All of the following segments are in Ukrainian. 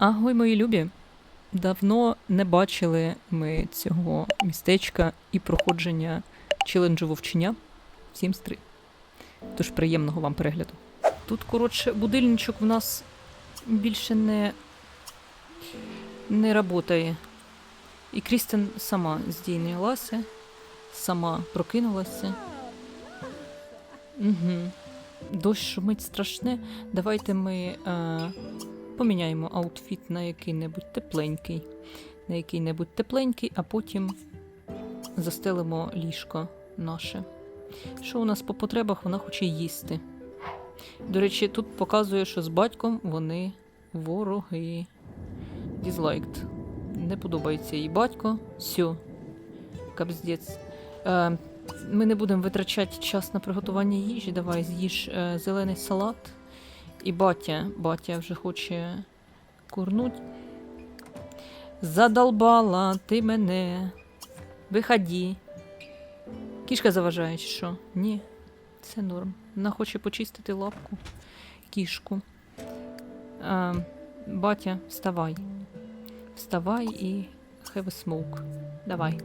Агой, мої любі. Давно не бачили ми цього містечка і проходження челенджу вовчення. Всім стри. Тож приємного вам перегляду. Тут, коротше, будильничок в нас більше не, не работає. І Крістен сама здійнялася, сама прокинулася. Угу. Дощ шумить страшне. Давайте ми е, поміняємо аутфіт на який-небудь тепленький. На який-небудь тепленький, а потім застелимо ліжко наше. Що у нас по потребах? Вона хоче їсти. До речі, тут показує, що з батьком вони вороги. Дізлайкт. Не подобається їй батько. Сьо. Капздець. Е, ми не будемо витрачати час на приготування їжі. Давай з'їж е, зелений салат. І батя, батя вже хоче курнуть. Задолбала ти мене. Виході. Кішка заважає, чи що? Ні, це норм. Вона хоче почистити лапку. Кішку. А, батя, вставай. Вставай і have a smoke. Давай.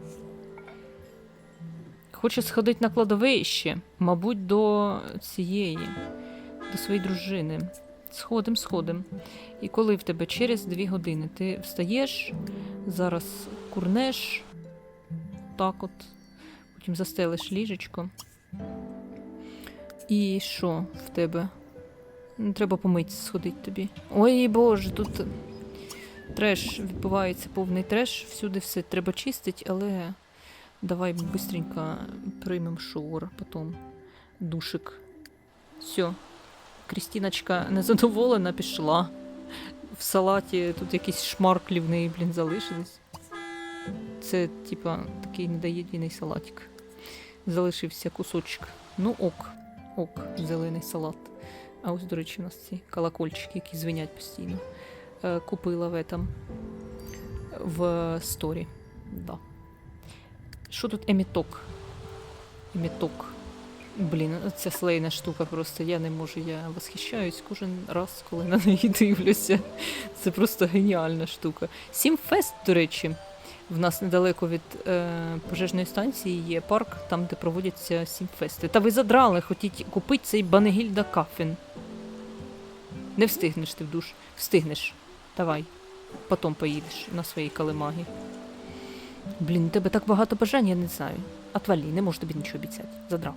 Хоче сходити на кладовище, мабуть, до цієї, до своєї дружини. Сходим, сходим. І коли в тебе через дві години ти встаєш, зараз курнеш, так от, потім застелиш ліжечко. І що в тебе? Треба помитися, сходити тобі. Ой боже, тут треш відбувається повний треш, всюди все треба чистити, але давай быстренько приймемо шоур, потім душик. Все. Крістіночка незадоволена пішла. В салаті тут якісь шмарклі в блін, залишились. Це, типа, такий недоєдіний салатик. Залишився кусочок. Ну ок, ок, зелений салат. А ось, до речі, у нас ці колокольчики, які звенять постійно. Е, купила в этом в сторі. Да. Що тут еміток? Еміток. Блін, ця слейна штука просто я не можу, я восхищаюсь кожен раз, коли на неї дивлюся. Це просто геніальна штука. Сімфест, до речі, в нас недалеко від е, пожежної станції є парк, там, де проводяться сімфести. Та ви задрали, хотіть купити цей Банегільда Кафін. Не встигнеш ти в душ. Встигнеш. Давай. Потім поїдеш на своїй калимагі. Блін, у тебе так багато бажань, я не знаю. Отвалі, не можу тобі нічого обіцяти. Задрав.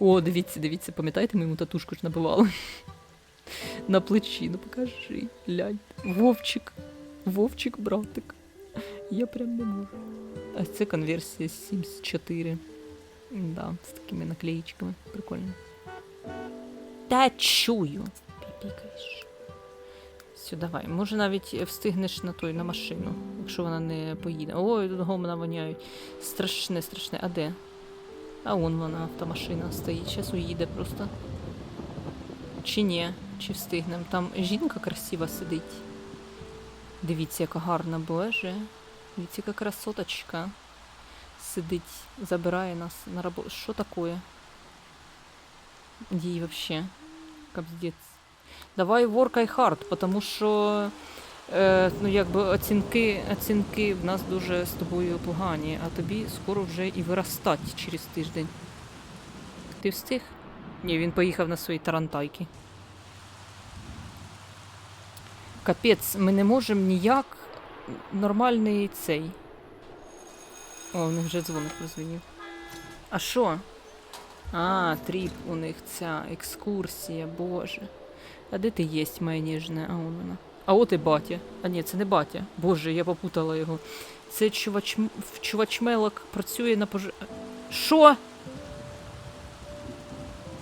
О, дивіться, дивіться, пам'ятаєте, ми йому татушку ж набивали? На плечі, ну покажи, глянь. Вовчик. Вовчик, братик. Я прям не можу. А це конверсія 74. Да, з такими наклеїчками. Прикольно. Та чую. Піпікаєш. Все, давай. Може навіть встигнеш на той на машину, якщо вона не поїде. Ой, тут гомона воняють. Страшне, страшне. А де? А вон вона, автомашина стоїть. Зараз уїде просто. Чи ні? Чи встигнем? Там жінка красива сидить. Дивіться, яка гарна, боже. Дивіться, яка красоточка. Сидить, забирає нас на роботу. Що таке? Їй вообще. Капздець. Давай work hard, потому що ну, якби оцінки, оцінки в нас дуже з тобою погані, а тобі скоро вже і виростать через тиждень. Ти встиг? Ні, він поїхав на свої тарантайки. Капець, ми не можемо ніяк нормальний цей. О, у них вже дзвоник прозвенів. А що? А, тріп у них ця екскурсія, боже. А де ти єсть, моя ніжна? А он вона. А от і батя. А ні, це не батя. Боже, я попутала його. Це чувач... чувачмелок працює на пож... Що?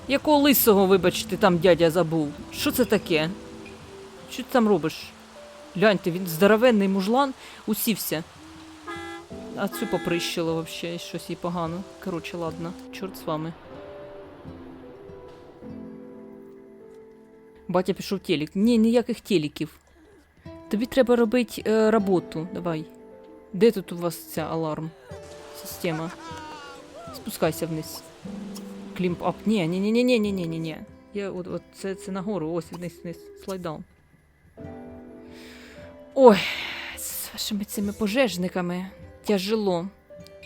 Якого лисого, вибачте, там дядя забув? Що це таке? Що ти там робиш? Гляньте, він здоровенний мужлан, усівся. А цю поприщило вообще, щось їй погано. Коротше, ладно, чорт з вами. Батя пішов телек. Ні, ніяких телеків. Тобі треба робити е, роботу. Давай. Де тут у вас ця аларм? Система. Спускайся вниз. Клімп ап. Ні, ні, ні, ні, ні, ні, ні, ні, ні. Я от, от це, це нагору, ось вниз, вниз, слайдаун. Ой, з вашими цими пожежниками тяжело.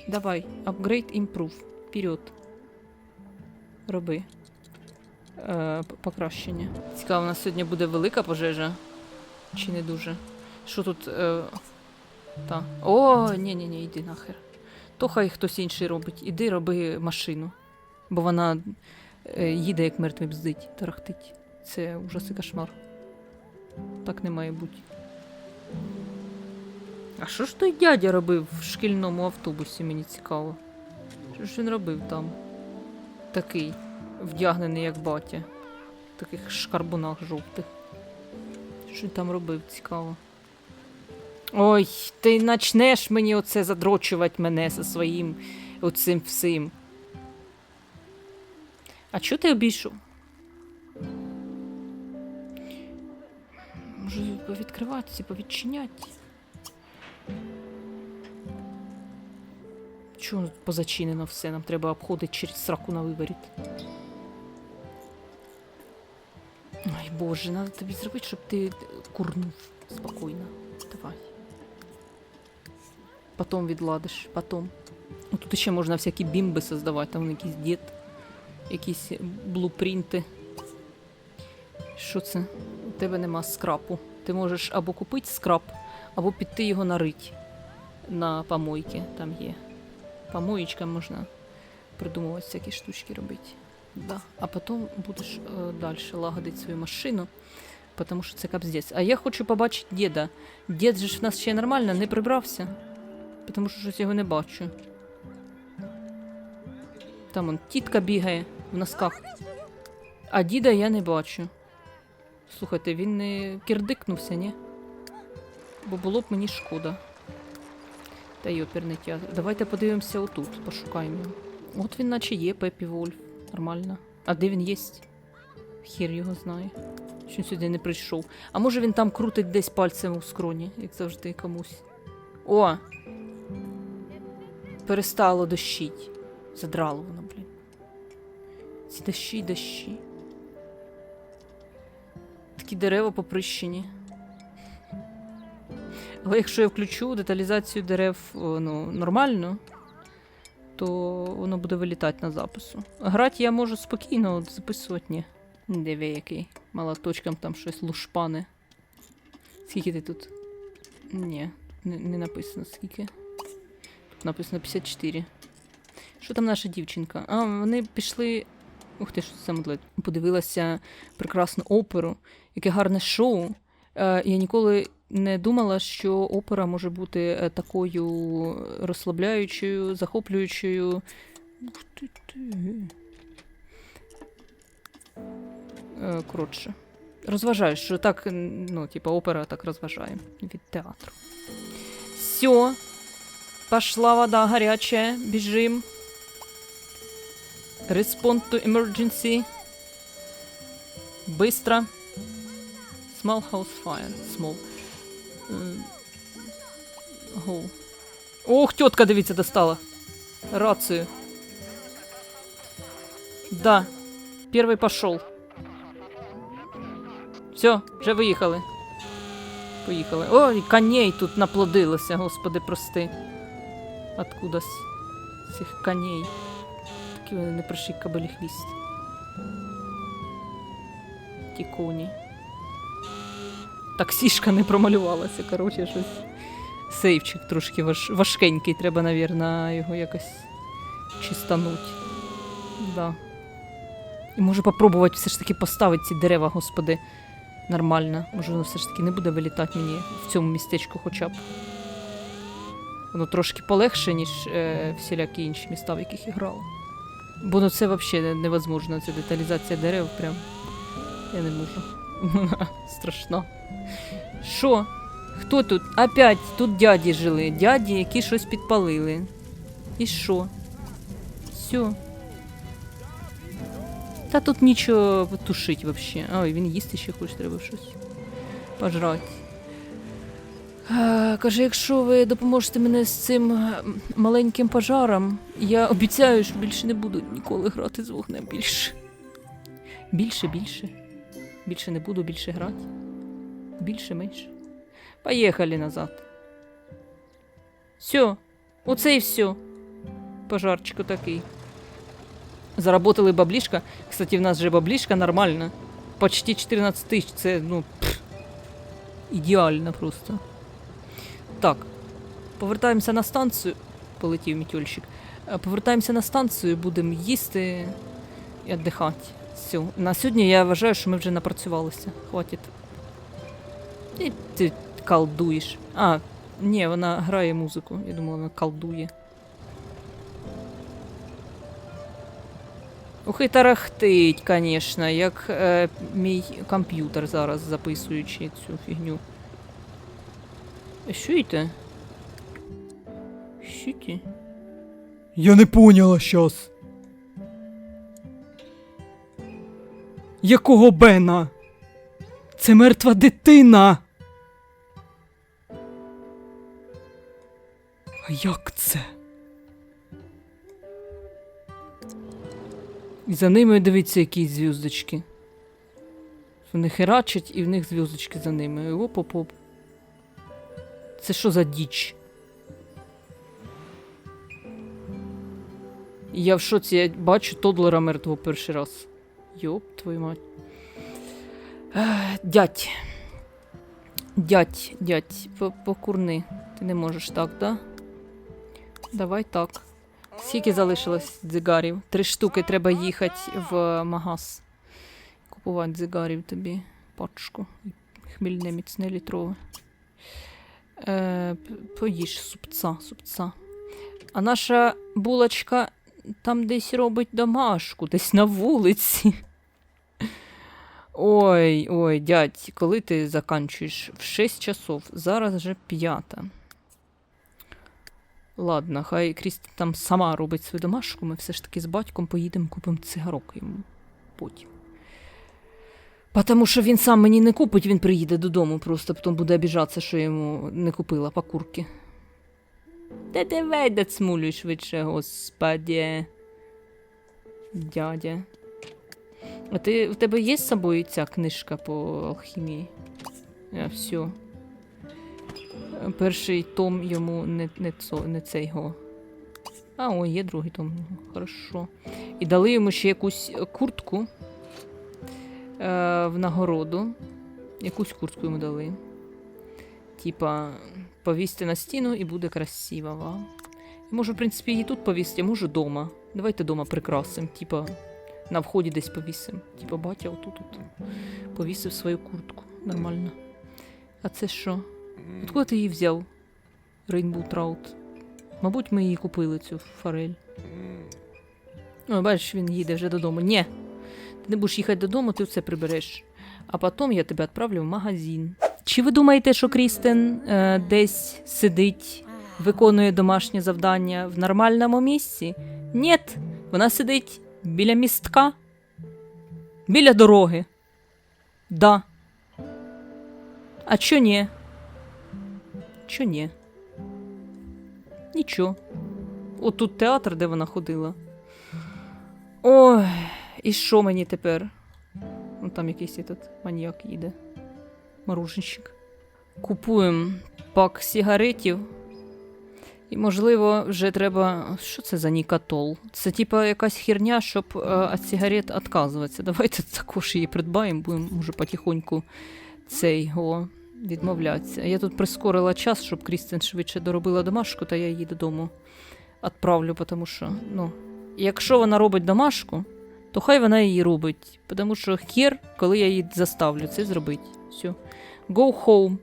Давай, upgrade, improve. Вперед. Роби. Е, покращення. Цікаво, у нас сьогодні буде велика пожежа. Чи не дуже? Що тут. Е, та. О, ні, ні, ні, йди нахер. То хай хтось інший робить. Іди роби машину. Бо вона е, їде, як мертвий бздить, тарахтить. Це ужас і кошмар. Так не має бути. А що ж той дядя робив в шкільному автобусі, мені цікаво. Що ж він робив там? Такий, вдягнений як батя. В таких шкарбунах жовтих. Що там робив, цікаво. Ой, ти начнеш мені оце задрочувати мене зі своїм оцим всім. А чого ти обійшов? Може, повідкриватися, повідчиняти? Тут позачинено все? Нам треба обходити через сраку на виворіт. Боже, треба тобі зробити, щоб ти курнув спокійно. Давай. Потом відладиш, потом. Ну, тут ще можна всякі бімби создавати, там якийсь дід, якісь блупринти. Що це? У тебе нема скрапу. Ти можеш або купити скрап, або піти його нарить на помойки. Там є. Помоєчка можна придумувати всякі штучки робити. Да. А потім будеш е, далі лагодити свою машину, тому що це капздець. А я хочу побачити діда. Дід же ж в нас ще нормально не прибрався, тому що щось його не бачу. Там он тітка бігає в носках. А діда я не бачу. Слухайте, він не кірдикнувся, ні? Бо було б мені шкода. Та й оперний театр. Давайте подивимося отут, пошукаємо. От він наче є, Пепі Вольф. Нормально. А де він єсть? Хір його знає. Що сюди не прийшов. А може він там крутить десь пальцем у скроні, як завжди комусь. О! Перестало дощить. Задрало воно, блін. Ці дощі, дощі. Такі дерева поприщені. Але якщо я включу деталізацію дерев ну, нормально, то воно буде вилітати на запису. Грати я можу спокійно, от записувати ні. Диви який. Молоточком там щось лушпане. Скільки ти тут? Ні, не, не написано скільки. Тут написано 54. Що там наша дівчинка? А, вони пішли. Ух ти, що це мудлет. Подивилася прекрасну оперу, яке гарне шоу. Е, я ніколи не думала, що опера може бути е, такою розслабляючою, захоплюючою. Ти. Е, Коротше. Розважаю, що так, ну, типа, опера так розважає від театру. Все. Пошла вода горячая. Бежим. Respond to emergency. Быстро. Small house fire. Small. Go. Ох, тетка, дивіться, достала. Рацию. Да. Первый пошел. Все, вже виїхали. Поїхали. Ой, коней тут наплодилося, господи, прости. Откуда з цих коней? Такі вони не приші кабелі хвіст. Ті коні. Таксішка не промалювалася, коротше, щось. Сейфчик трошки важ... важкенький, треба, навірно, його якось чистануть. Да. І може попробувати все ж таки поставити ці дерева, господи, нормально. Може, воно все ж таки не буде вилітати мені в цьому містечку хоча б. Воно трошки полегше, ніж е, всілякі інші міста, в яких я грала. Бо ну це взагалі невозможно, ця деталізація дерев прям. Я не можу. Вона страшна. Що? Хто тут? Опять тут дяді жили. Дяді, які щось підпалили. І що? Все. Та тут нічого тушить вообще. Ой, він їсти ще хоче, треба щось пожрати. Каже, якщо ви допоможете мене з цим маленьким пожаром, я обіцяю, що більше не буду ніколи грати з вогнем більше. Більше, більше. Більше не буду, більше грати. Більше, менше. Поїхали назад. Все. Оце і все. Пожарчик такий. Заработали баблішка. Кстати, в нас же баблішка нормальна. Почти 14 тисяч. Це, ну, пф, ідеально просто. Так. Повертаємося на станцію. Полетів мітюльщик. Е, Повертаємося на станцію, будемо їсти і віддихати. Все. На сьогодні я вважаю, що ми вже напрацювалися. Хватить. І ти колдуєш. А, ні, вона грає музику. Я думала, вона колдує. Ух і тарахтить, звісно, як е, мій комп'ютер зараз, записуючи цю фігню. Що це? Що це? Я не поняла щас. Якого Бена? Це мертва дитина. А як це? І за ними дивіться, які зв'юздочки. Вони херачать, і в них зв'юздочки за ними. Оп-оп-оп. Це що за діч? Я в шоці, я бачу Тодлера мертвого перший раз. Йоп, твою мать. Дядь. Дядь, дядь, покурни. Ти не можеш так, да? Давай так. Скільки залишилось дзигарів? Три штуки треба їхати в магаз. Купувати дзигарів тобі. Пачку. Хмільне міцне літрове. Е, поїж супца, супца. А наша булочка там десь робить домашку, десь на вулиці. Ой, ой, дядь, коли ти заканчуєш? В 6 часов. Зараз вже п'ята. Ладно, хай Крісті там сама робить свою домашку, ми все ж таки з батьком поїдемо купимо цигарок йому потім. Потому що він сам мені не купить, він приїде додому, просто потім буде обіжатися, що йому не купила покурки. Та давай дацмулюй швидше, господі. Дядя. А ти, в тебе є з собою ця книжка по алхімії? А, все. Перший том йому не, не, цо, не цей го. А, о, є другий том. Хорошо. І дали йому ще якусь куртку е, в нагороду. Якусь куртку йому дали. Типа, повісьте на стіну і буде красиво. Можу, в принципі, її тут повісити, а можу вдома. Давайте вдома прикрасим. Типа, на вході десь повісим. Типа, батя отут от повісив свою куртку. Нормально. А це що? Откуда ти її взяв? Рейнбоw Траут. Мабуть, ми її купили, цю форель. О, бачиш, він їде вже додому. Ні. Ти не будеш їхати додому, ти все прибереш. А потім я тебе відправлю в магазин. Чи ви думаєте, що Крістен е, десь сидить, виконує домашнє завдання в нормальному місці? Ні, вона сидить біля містка, біля дороги. Да. А чо ні? Чо ні? Нічого. От тут театр, де вона ходила. Ой, і що мені тепер? Ну там якийсь этот маньяк їде. Мороженщик. Купуємо пак сигаретів. І, можливо, вже треба. Що це за нікатол? Це типа якась херня, щоб е, від сигарет відказуватися. Давайте також її придбаємо, будемо може потихоньку цей го відмовлятися. Я тут прискорила час, щоб Крістен швидше доробила домашку, та я її додому відправлю, тому що, ну, якщо вона робить домашку, то хай вона її робить. Тому що хер, коли я її заставлю це зробити. Все. Go home,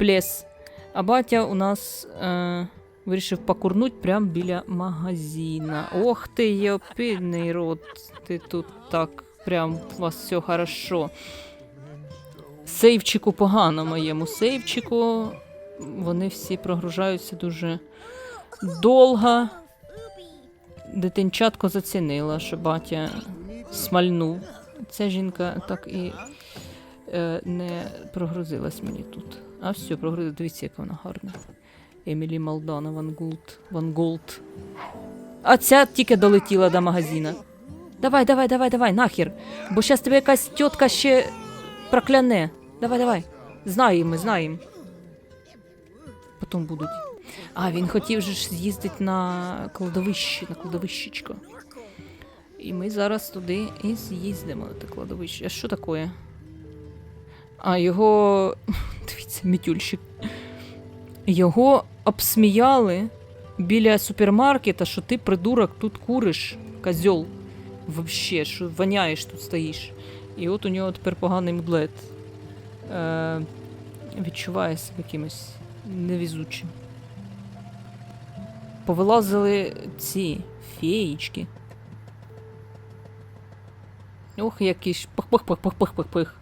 please. А батя у нас е, вирішив покурнуть прямо біля магазина. Ох ти, йопільний рот. Ти тут так, прям у вас все хорошо. Сейвчику погано моєму сейвчику. Вони всі прогружаються дуже довго. Дитинчатко зацінила, що батя смальнув. Ця жінка так і е, не прогрузилась мені тут. А все, прогрузилась. Дивіться, яка вона гарна. Емілі Малдана Ван Гулт. Ван Голд. А ця тільки долетіла до магазина. Давай, давай, давай, давай, нахер. Бо щас тебе якась тітка ще прокляне. Давай, давай. Знаємо, ми знаємо. Потім будуть. А, він хотів же ж з'їздити на кладовище, на кладовищечко. І ми зараз туди і з'їздимо на те кладовище. А що таке? А його. Дивіться, мітюльщик. Його обсміяли біля супермаркета, що ти придурок тут куриш, козьол. Вообще, що воняєш тут стоїш. І от у нього тепер поганий мудлет. Е, відчуває себе якимось невізучим. Повилазили ці феєчки. Ох, які ж пах-пах-пах-пах-пах-пах.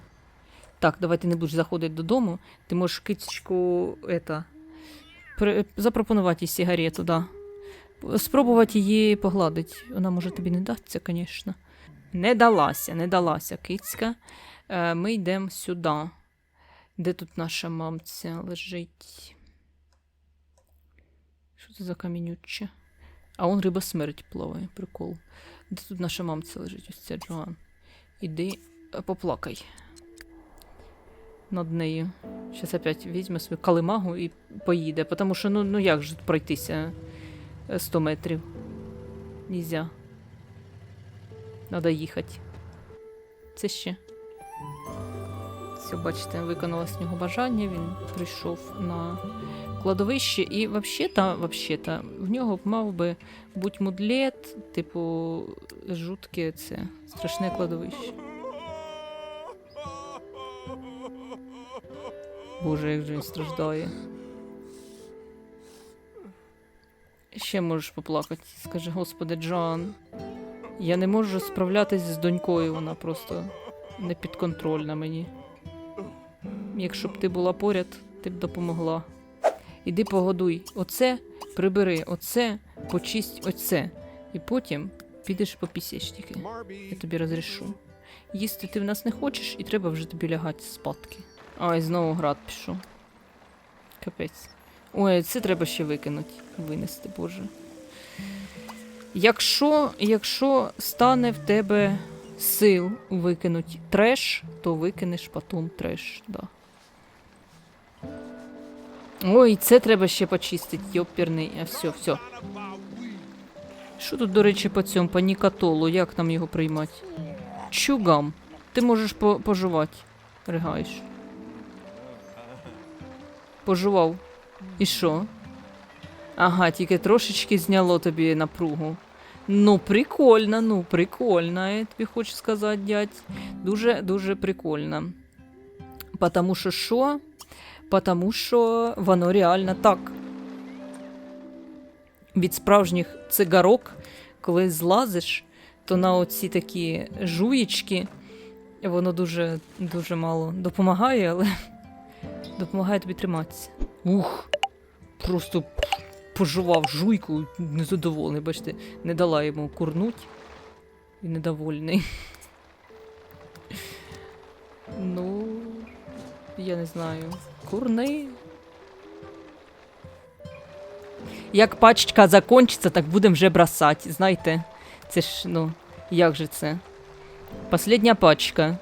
Так, давай ти не будеш заходити додому. Ти можеш кицечку при, запропонувати їй сигарету, да. Спробувати її погладити. Вона може тобі не дасться, звісно. Не далася, не далася кицька. Е, ми йдемо сюди. Де тут наша мамця лежить? Що це за камінюче? А он риба смерть плаває, прикол. Де тут наша мамця лежить? Ось ця Джоан. Іди е, поплакай над нею. Зараз опять візьме свою калимагу і поїде, тому що ну, ну як же пройтися е, 100 метрів? Нельзя. Надо їхати. Це ще. Все, бачите, виконала з нього бажання, він прийшов на кладовище, і взагалі-то, взагалі-то, в нього мав би бути мудлет, типу, жутке це страшне кладовище. Боже, як же він страждає. Ще можеш поплакати. Скажи, господи, Джоан. Я не можу справлятись з донькою, вона просто не підконтрольна мені. Якщо б ти була поряд, ти б допомогла. Іди погодуй оце, прибери оце, почисть оце. І потім підеш по пісечники. Я тобі розрішу. Їсти ти в нас не хочеш, і треба вже тобі лягати спадки. Ай, знову град пішов. Капець. Ой, це треба ще викинути. Винести, боже. Якщо, якщо стане в тебе сил викинути треш, то викинеш потім треш, да. Ой, це треба ще почистити, йоперний. А все, все. Що тут, до речі, по цьому, по нікатолу, як нам його приймати? Чугам. Ти можеш по пожувати. Ригаєш. Пожував. І що? Ага, тільки трошечки зняло тобі напругу. Ну, прикольно, ну, прикольно, я тобі хочу сказати, дядь. Дуже, дуже прикольно. Потому що що? Потому що воно реально так. Від справжніх цигарок, коли злазиш, то на оці такі жуєчки воно дуже, дуже мало допомагає, але допомагає тобі триматися. Ух! Просто пожував жуйку, незадоволений, бачите, не дала йому курнуть і недовольний. Ну, я не знаю. Курни. Як пачка закончиться, так будемо вже бросати. Знаєте, це ж, ну, як же це? Последня пачка.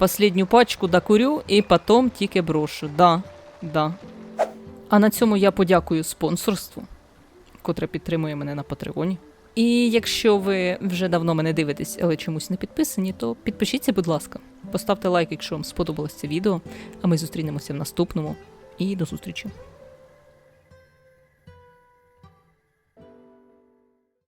Последню пачку докурю і потім тільки брошу. Да, да. А на цьому я подякую спонсорству, котре підтримує мене на Патреоні. І якщо ви вже давно мене дивитесь, але чомусь не підписані, то підпишіться, будь ласка. Поставте лайк, якщо вам сподобалось це відео, а ми зустрінемося в наступному. І до зустрічі!